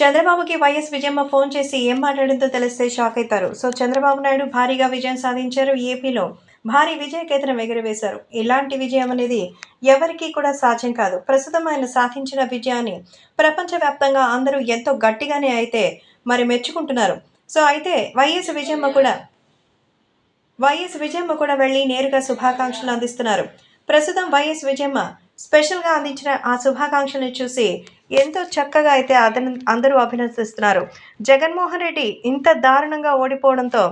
చంద్రబాబుకి YS Vijayamma phone చేసి ఏం మాట్లాడిందో తెలిస్తే షాక్ అవుతారు. సో చంద్రబాబు నాయుడు భారీగా విజయం సాధించారు ఏపీలో. భారీ విజయ కేతనం ఎగురవేశారు. ఇలాంటి విజయం అనేది ఎవరికీ కూడా సాధ్యం కాదు. ప్రస్తుతం ఆయన సాధించిన విజయాన్ని ప్రపంచవ్యాప్తంగా అందరూ ఎంతో గట్టిగానే అయితే మరి మెచ్చుకుంటున్నారు. సో అయితే వైఎస్ విజయమ్మ కూడా వైఎస్ విజయమ్మ కూడా వెళ్ళి నేరుగా శుభాకాంక్షలు అందిస్తున్నారు. ప్రస్తుతం వైఎస్ విజయమ్మ స్పెషల్గా అందించిన ఆ శుభాకాంక్షలను చూసి ఎంతో చక్కగా అయితే అదన అందరూ అభినందిస్తున్నారు. జగన్మోహన్ రెడ్డి ఇంత దారుణంగా ఓడిపోవడంతో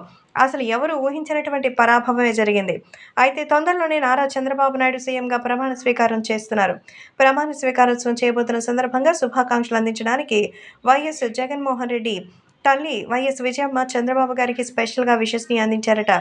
అసలు ఎవరు ఊహించినటువంటి పరాభవమే జరిగింది. అయితే తొందరలోనే నారా చంద్రబాబు నాయుడు సీఎంగా ప్రమాణ స్వీకారం చేస్తున్నారు. ప్రమాణ స్వీకారోత్సవం చేయబోతున్న సందర్భంగా శుభాకాంక్షలు అందించడానికి వైఎస్ జగన్మోహన్ రెడ్డి తల్లి వైఎస్ విజయమ్మ చంద్రబాబు గారికి స్పెషల్గా విషస్ని అందించారట.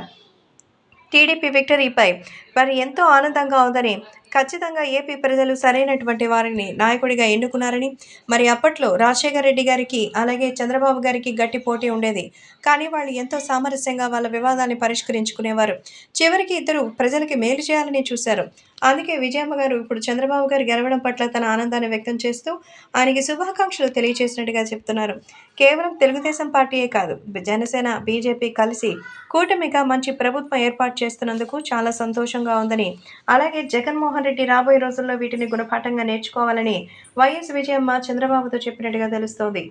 టీడీపీ విక్టరీపై మరి ఎంతో ఆనందంగా ఉందని ఖచ్చితంగా ఏపీ ప్రజలు సరైనటువంటి వారిని నాయకుడిగా ఎన్నుకున్నారని మరి అప్పట్లో రాజశేఖర రెడ్డి గారికి అలాగే చంద్రబాబు గారికి గట్టి పోటీ ఉండేది. కానీ వాళ్ళు ఎంతో సామరస్యంగా వాళ్ళ వివాదాన్ని పరిష్కరించుకునేవారు. చివరికి ఇద్దరు ప్రజలకి మేలు చేయాలని చూశారు. అందుకే విజయమ్మ గారు ఇప్పుడు చంద్రబాబు గారు గెలవడం పట్ల తన ఆనందాన్ని వ్యక్తం చేస్తూ ఆయనకి శుభాకాంక్షలు తెలియజేసినట్టుగా చెప్తున్నారు. కేవలం తెలుగుదేశం పార్టీయే కాదు జనసేన బీజేపీ కలిసి కూటమిగా మంచి ప్రభుత్వం ఏర్పాటు చేస్తున్నందుకు చాలా సంతోషంగా ఉందని అలాగే జగన్మోహన్ రెడ్డి రాబోయే రోజుల్లో వీటిని గుణపాఠంగా నేర్చుకోవాలని వైఎస్ విజయమ్మ చంద్రబాబుతో చెప్పినట్టుగా తెలుస్తోంది.